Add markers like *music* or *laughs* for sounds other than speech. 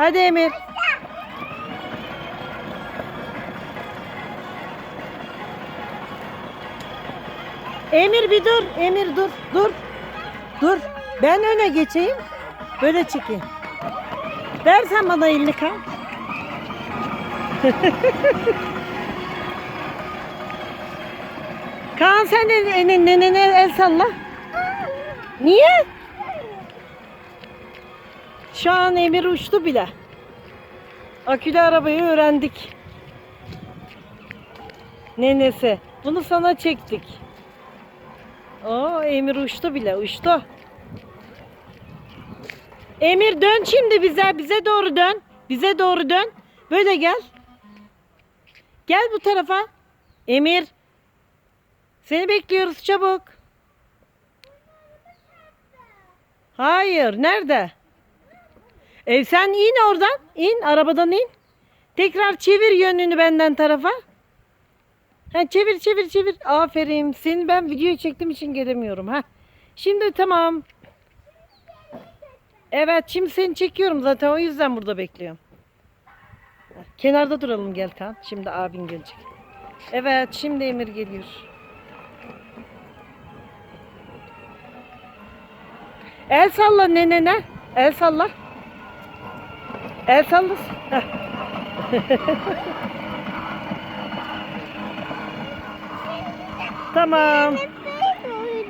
Hadi Emir. Emir bir dur. Emir dur. Dur. Dur. Ben öne geçeyim. Böyle çekeyim. Ver sen bana elini kal. *laughs* Kaan sen nenene nenene el salla. Niye? Şu Emir uçtu bile. Akülü arabayı öğrendik. Nenesi. Bunu sana çektik. Oo Emir uçtu bile uçtu. Emir dön şimdi bize. Bize doğru dön. Bize doğru dön. Böyle gel. Gel bu tarafa. Emir. Seni bekliyoruz çabuk. Hayır. Nerede? E sen in oradan. İn. Arabadan in. Tekrar çevir yönünü benden tarafa. Ha, çevir çevir çevir. Aferin. Seni ben videoyu çektiğim için gelemiyorum. Ha. Şimdi tamam. Evet şimdi seni çekiyorum zaten o yüzden burada bekliyorum. Kenarda duralım gel Kaan. Şimdi abin gelecek. Evet şimdi Emir geliyor. El salla nenene. El salla. El salla. Heh. *laughs* tamam.